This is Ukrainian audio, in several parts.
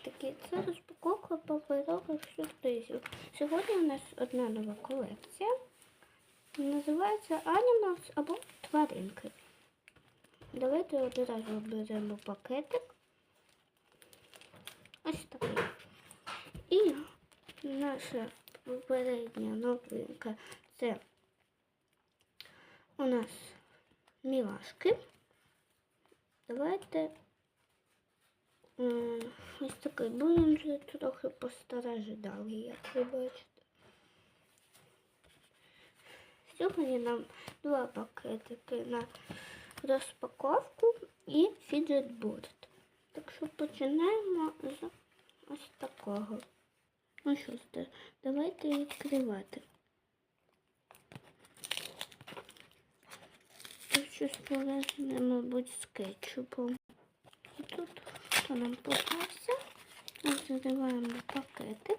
пакетики. Це розпаковка паперових сюрпризів. Сьогодні у нас одна нова колекція. Називається Animals або тваринки. Давайте одразу беремо пакетик. Ось такий. І наша попередня новинка це у нас мілашки. Давайте ось такий, він вже трохи постраждалий, як ви бачите. Сьогодні нам два пакетики на розпаковку і фіджетборд. Так що починаємо з ось такого. Ну що ж, давайте відкривати. Тут щось пов'язане, мабуть, з кетчупом. Хто нам попався. Розриваємо пакетик.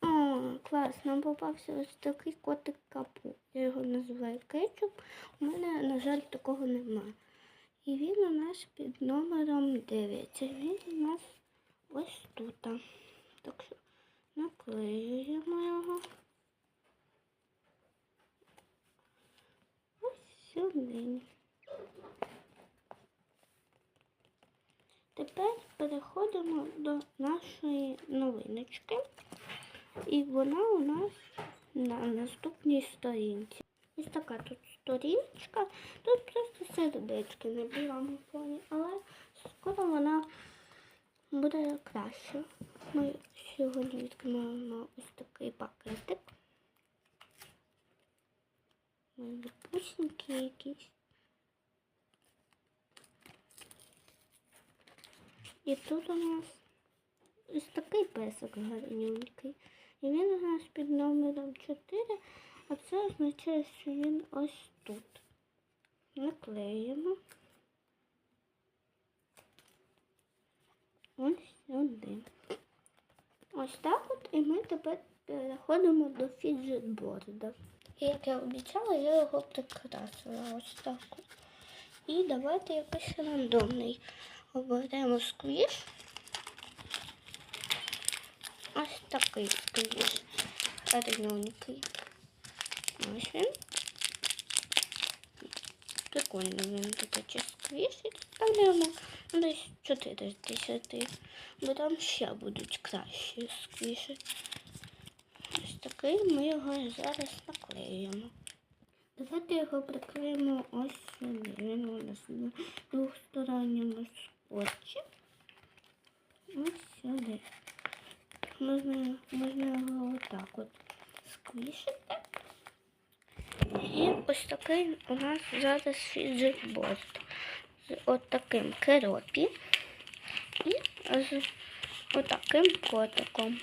О, клас, нам попався ось такий котик капу. Я його називаю кетчуп. У мене, на жаль, такого немає. І він у нас під номером 9. Він у нас ось тут. Так що наклеюємо його. Ось сюди. Тепер переходимо до нашої новиночки. І вона у нас на наступній сторінці. Ось така тут сторіночка. Тут просто сердечки на білому фоні, але скоро вона буде краще. Ми сьогодні відкриваємо ось такий пакетик. Випускники якісь. І тут у нас ось такий песик гарненький. І він у нас під номером 4, а це означає, що він ось тут. Наклеїмо. Ось сюди. Ось так от, і ми тепер переходимо до фіджетборда. Як я обіцяла, я його прикрасила ось так. от. І давайте якийсь рандомний. Оберемо сквіш. Ось такий сквіш. Гарненький. Ось він. Прикольно він сквіш. І ставляємо ну, десь 4 з 10. Бо там ще будуть кращі сквіші. Ось такий ми його зараз наклеїмо. Давайте його приклеїмо ось сюди. Він у нас на двохсторонньому скотчі. Ось сюди. Можна, можна його отак от сквішити. І ось такий у нас зараз фіджетборд. З отаким керопі і з отаким котиком.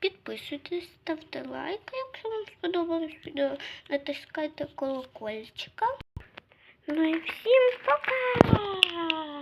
Підписуйтесь, ставте лайки, якщо вам сподобалось відео, натискайте колокольчика. Ну і всім пока!